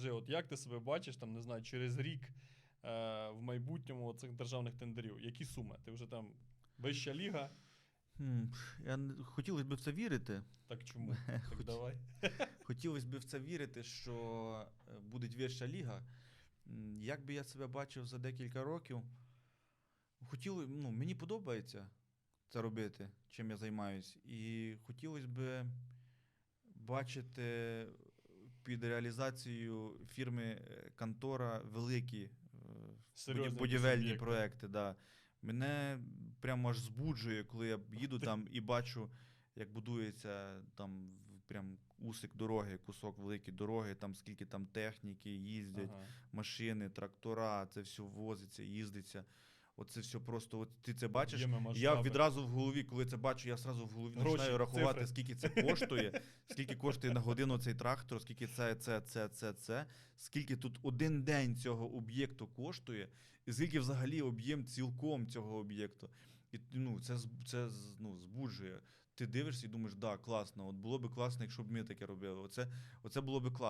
скажи, от як ти себе бачиш, там, не знаю, через рік е, в майбутньому цих державних тендерів? Які суми? Ти вже там вища ліга? Хм, Я не- хотілося б в це вірити. Так чому? Так Хоч- давай. Хотілося б в це вірити, що е, буде вірша ліга. Як би я себе бачив за декілька років, хотіло, ну, мені подобається це робити, чим я займаюсь. І хотілося б бачити під реалізацією фірми е, Контора великі е, Серйозні будівельні об'єкти. проекти. Да. Мене прямо аж збуджує, коли я їду там і бачу, як будується там прям усик дороги, кусок великої дороги, там скільки там техніки їздять, Ага. машини, трактора, це все возиться, їздиться. Оце все просто, от ти це бачиш. Я відразу в голові, коли це бачу, я одразу в голові Гроші, починаю рахувати, цифри. скільки це коштує, скільки коштує на годину цей трактор, скільки це, це, це, це, це, скільки тут один день цього об'єкту коштує, і скільки взагалі об'єм цілком цього об'єкту. І ну, це, це ну, збуджує. Ти дивишся і думаєш, да, класно, от було би класно, якщо б ми таке робили. Оце, оце було би класно.